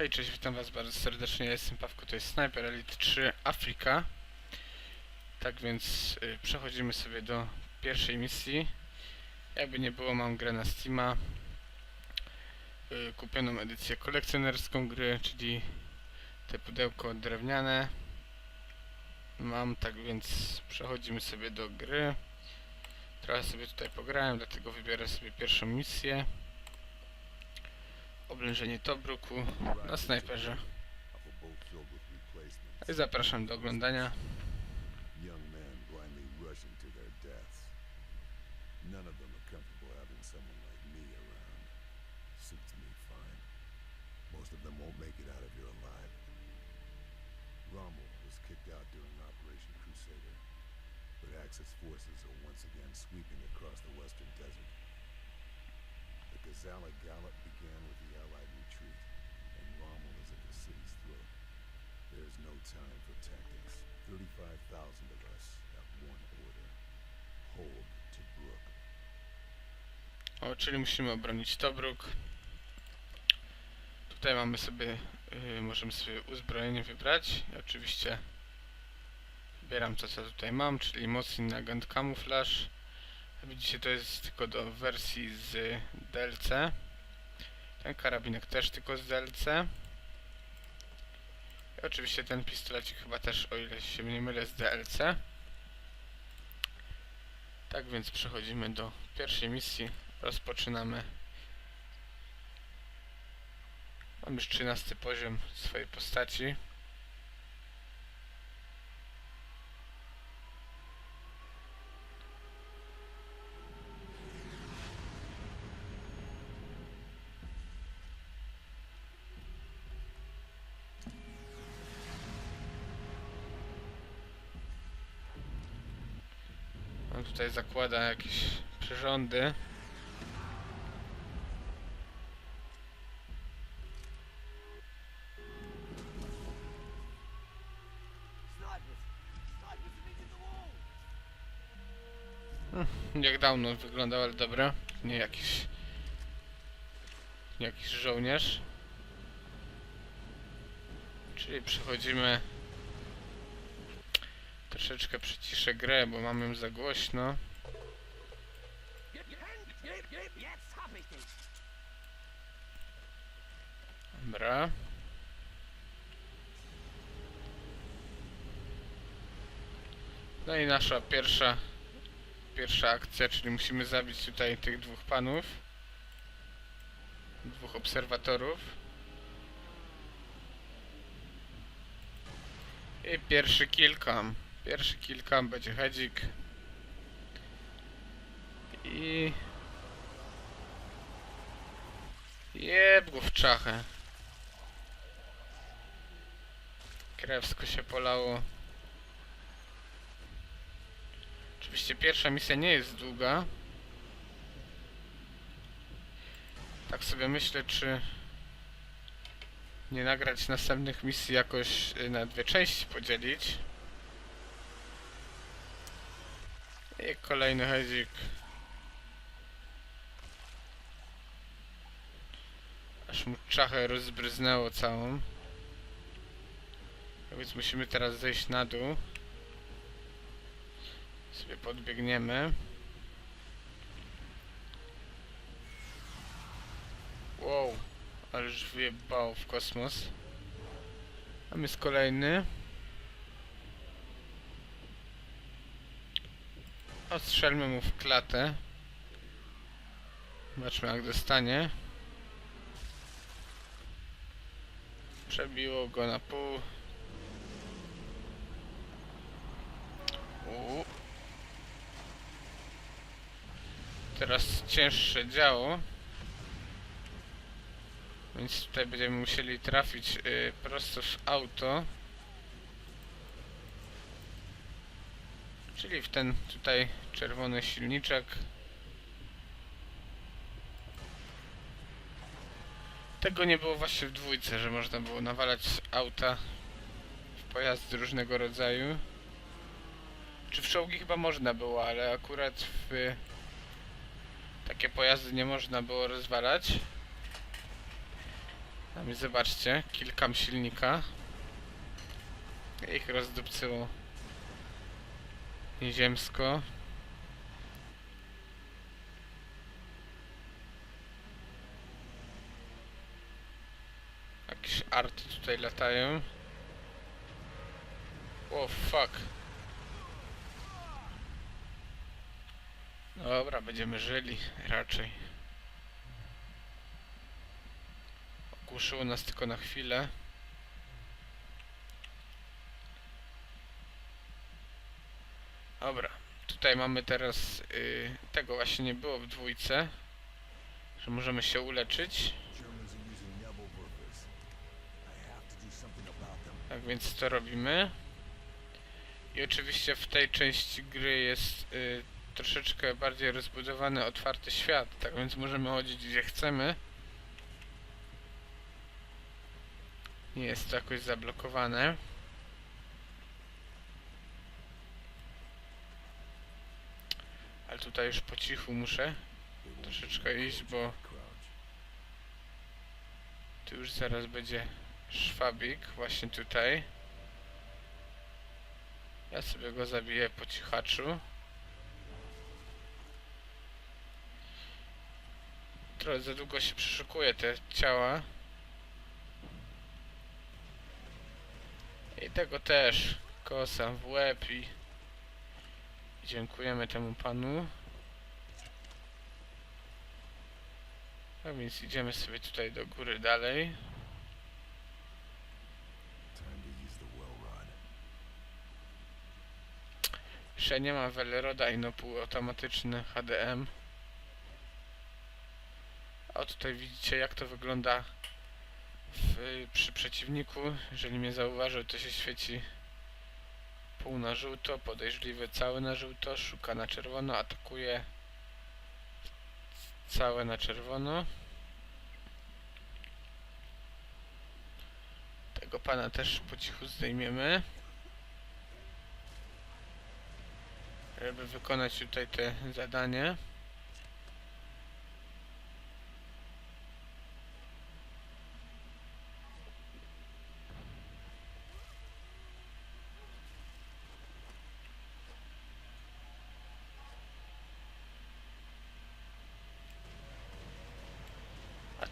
Hej, cześć, witam was bardzo serdecznie, jestem Pawko, to jest Sniper Elite 3 Afrika. Tak więc y, przechodzimy sobie do pierwszej misji. Jakby nie było, mam grę na Steama. Y, kupioną edycję kolekcjonerską gry, czyli te pudełko drewniane. Mam, tak więc przechodzimy sobie do gry. Trochę sobie tutaj pograłem, dlatego wybiorę sobie pierwszą misję. Oblężenie Tobruku na snajperze. I zapraszam do oglądania. None of them are comfortable having someone like me around. Me fine. Most of them won't make it out of here alive. Was kicked out during Operation Crusader, but Axis forces are once again sweeping across the western desert. The Gazala Gallop time for tactics. 35,000 of us have one order. Hold Tobruk. O, czyli musimy obronić Tobruk. Tutaj mamy sobie, yy, możemy sobie uzbrojenie wybrać. I oczywiście wybieram to, co tutaj mam, czyli mocny agent kamuflaż. Widzicie, to jest tylko do wersji z DLC. Ten karabinek też tylko z DLC. Oczywiście ten pistolecik chyba też, o ile się nie mylę, z DLC. Tak więc przechodzimy do pierwszej misji. Rozpoczynamy. Mam już 13 poziom swojej postaci. On tutaj zakłada jakieś przyrządy. Jak dawno wyglądał, ale dobra. Nie jakiś... Jakiś żołnierz. Czyli przechodzimy... Troszeczkę przyciszę grę, bo mam ją za głośno. Dobra. No i nasza pierwsza pierwsza akcja, czyli musimy zabić tutaj tych dwóch panów. Dwóch obserwatorów. I pierwszy kill cam. Pierwszy kill cam będzie hedzik. I... Jeb go w czachę. Krewsko się polało. Oczywiście pierwsza misja nie jest długa. Tak sobie myślę, czy nie nagrać następnych misji jakoś y, na dwie części podzielić. I kolejny hedzik. Aż mu czachę rozbryznęło całą. A Więc musimy teraz zejść na dół sobie podbiegniemy. Wow, ależ wyjebało w kosmos. Tam jest kolejny. Ostrzelmy mu w klatę. Zobaczmy jak dostanie. Przebiło go na pół. Uuu. teraz cięższe działo. Więc tutaj będziemy musieli trafić y, prosto w auto. Czyli w ten tutaj czerwony silniczek. Tego nie było właśnie w dwójce, że można było nawalać auta w pojazdy różnego rodzaju. Czy w czołgi chyba można było, ale akurat w takie pojazdy nie można było rozwalać. Mi zobaczcie, kilkam silnika. Ich rozdupcyło nieziemsko. Jakieś arty tutaj latają. O fuck. Dobra, będziemy żyli raczej. Ogłuszyło nas tylko na chwilę. Dobra, tutaj mamy teraz y, tego właśnie nie było w dwójce, że możemy się uleczyć. Tak więc to robimy. I oczywiście w tej części gry jest y, troszeczkę bardziej rozbudowany, otwarty świat, tak więc możemy chodzić gdzie chcemy. Nie jest to jakoś zablokowane. Ale tutaj już po cichu muszę troszeczkę iść, bo tu już zaraz będzie szwabik, właśnie tutaj. Ja sobie go zabiję po cichaczu. Trochę za długo się przeszukuje te ciała. I tego też. Kosa w łeb i... Dziękujemy temu panu. Tak więc idziemy sobie tutaj do góry dalej. Jeszcze nie ma Velroda i no półautomatyczny HDM. A tutaj widzicie jak to wygląda w, przy przeciwniku. Jeżeli mnie zauważył to się świeci pół na żółto, podejrzliwy cały na żółto, szuka na czerwono, atakuje całe na czerwono. Tego pana też po cichu zdejmiemy. żeby wykonać tutaj te zadanie.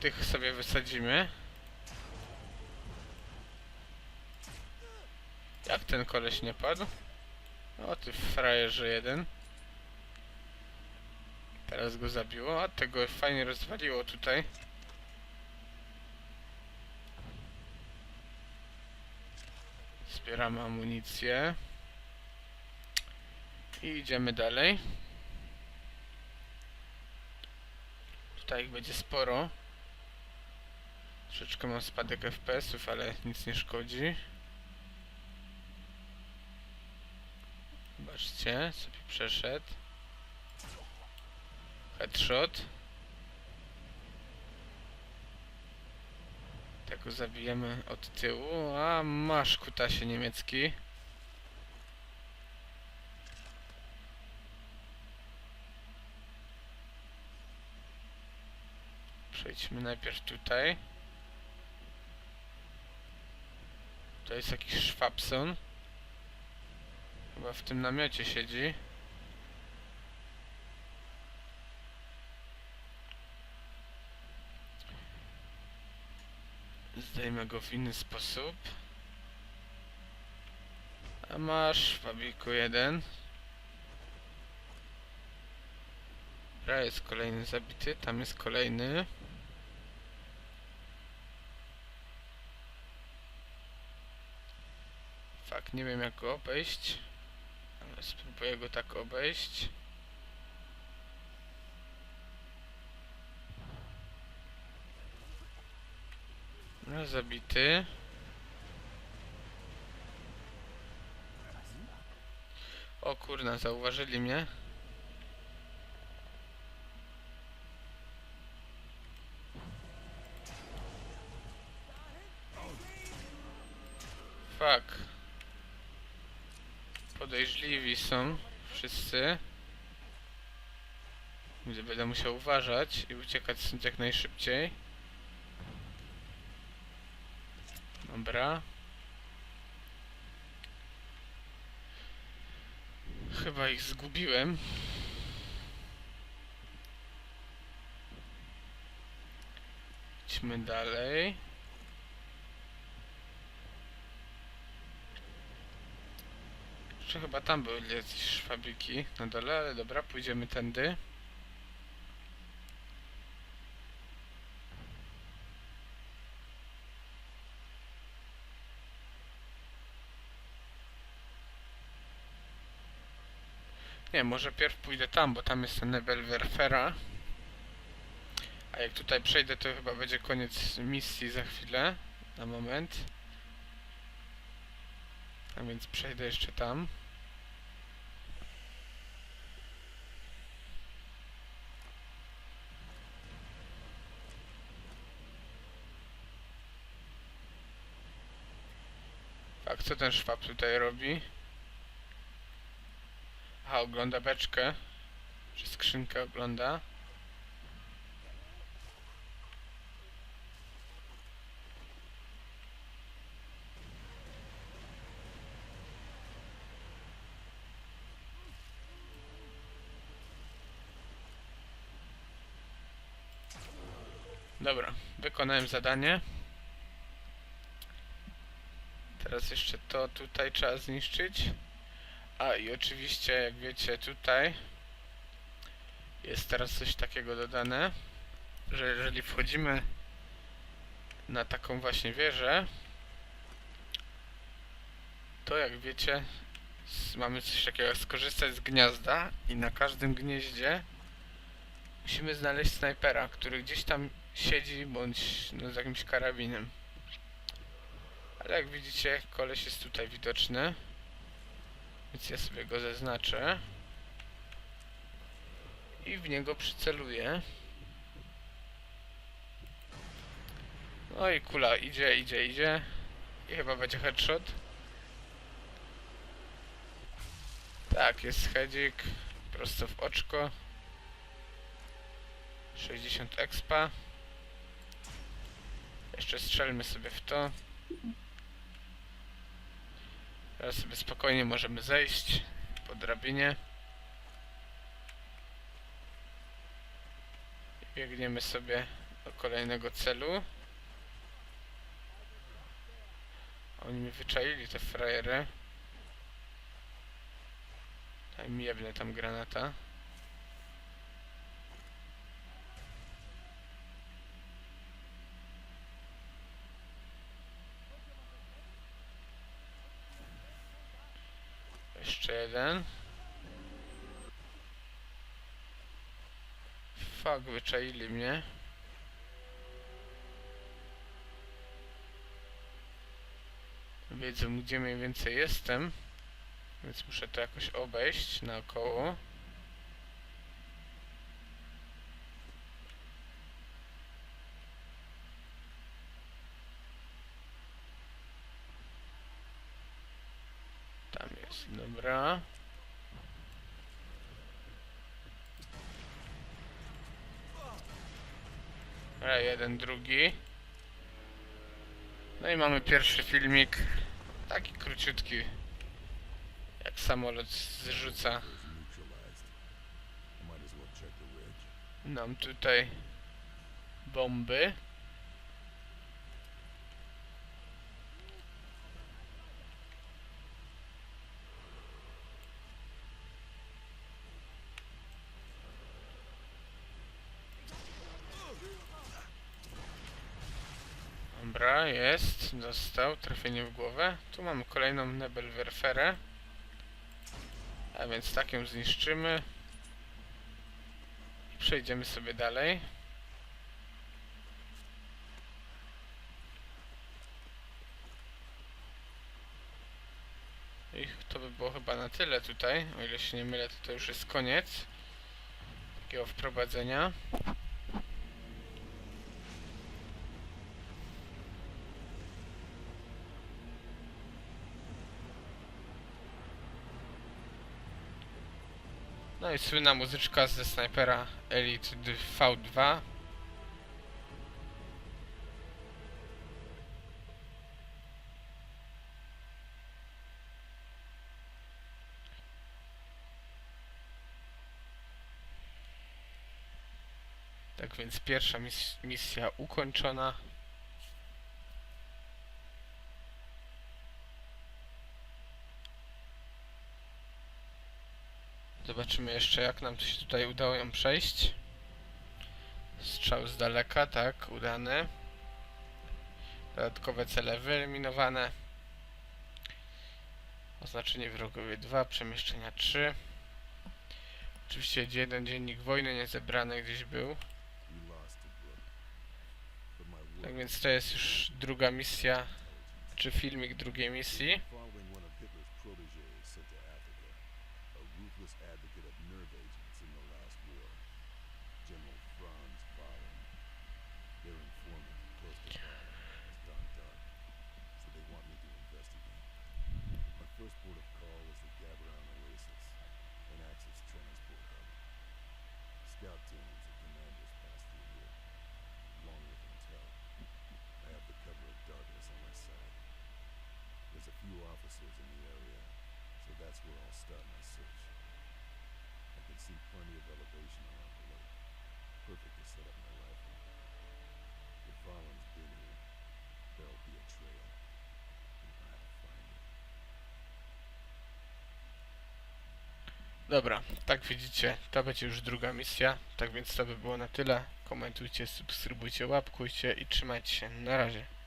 Tych sobie wysadzimy. Jak ten koleś nie padł? O ty frajerze jeden. Teraz go zabiło, a tego fajnie rozwaliło tutaj. Zbieramy amunicję. I idziemy dalej. Tutaj ich będzie sporo. Troszeczkę mam spadek FPS-ów, ale nic nie szkodzi. Zobaczcie, sobie przeszedł. Headshot. Tego zabijemy od tyłu. A masz kutasie niemiecki. Przejdźmy najpierw tutaj. To jest jakiś Schwabson. Chyba w tym namiocie siedzi. Zdejmę go w inny sposób. A masz, Fabiku, jeden. Dobra, jest kolejny zabity, tam jest kolejny. Fak, nie wiem jak go obejść. Ale spróbuję go tak obejść. No, zabity. O kurna, zauważyli mnie. Fuck. Podejrzliwi są wszyscy. Będę musiał uważać i uciekać stąd jak najszybciej. Dobra. Chyba ich zgubiłem. Idźmy dalej. Jeszcze chyba tam były jakieś fabryki na dole, ale dobra, pójdziemy tędy. Nie, może pierw pójdę tam, bo tam jest ten Nebel Werfera. A jak tutaj przejdę, to chyba będzie koniec misji za chwilę. Na moment. A więc przejdę jeszcze tam. Tak, co ten szwab tutaj robi? Aha, ogląda beczkę. Czy skrzynkę ogląda. Dobra, wykonałem zadanie. Teraz jeszcze to tutaj trzeba zniszczyć. A i oczywiście, jak wiecie, tutaj jest teraz coś takiego dodane, że jeżeli wchodzimy na taką właśnie wieżę, to jak wiecie, mamy coś takiego, skorzystać z gniazda i na każdym gnieździe musimy znaleźć snajpera, który gdzieś tam siedzi, bądź no, z jakimś karabinem. Ale jak widzicie, koleś jest tutaj widoczny. Więc ja sobie go zaznaczę. I w niego przyceluję. No i kula idzie, idzie, idzie. I chyba będzie headshot. Tak, jest headzik. Prosto w oczko. 60 expa. Jeszcze strzelmy sobie w to. Teraz sobie spokojnie możemy zejść po drabinie. I biegniemy sobie do kolejnego celu. Oni mi wyczaili te frajery. Daj mi tam granata. Jeszcze jeden. Fuck, wyczaili mnie. Wiedzą gdzie mniej więcej jestem. Więc muszę to jakoś obejść naokoło. Tam dobra. Dobra, jeden, drugi. No i mamy pierwszy filmik. Taki króciutki. Jak samolot zrzuca nam tutaj bomby. Jest, dostał, trafienie w głowę. Tu mamy kolejną Nebelwerferę. A więc tak ją zniszczymy. I przejdziemy sobie dalej. I to by było chyba na tyle tutaj. O ile się nie mylę, to to już jest koniec takiego wprowadzenia. No i słynna muzyczka ze snajpera Elite V2. Tak więc pierwsza mis misja ukończona. Zobaczymy jeszcze jak nam to się tutaj udało ją przejść. Strzał z daleka, tak, udany. Dodatkowe cele wyeliminowane. Oznaczenie wrogowie 2, przemieszczenia 3. Oczywiście jeden dziennik wojny niezebrany gdzieś był. Tak więc to jest już druga misja, czy filmik drugiej misji. Officers in the area, so that's where I'll start my search. I can see plenty of elevation around the lake. Perfect to set up my rifle. If Valen's been here, there'll be a trail. Dobra, tak widzicie, to będzie już druga misja. Tak więc to by było na tyle. Komentujcie, subskrybujcie, łapkujcie i trzymajcie się. Na razie.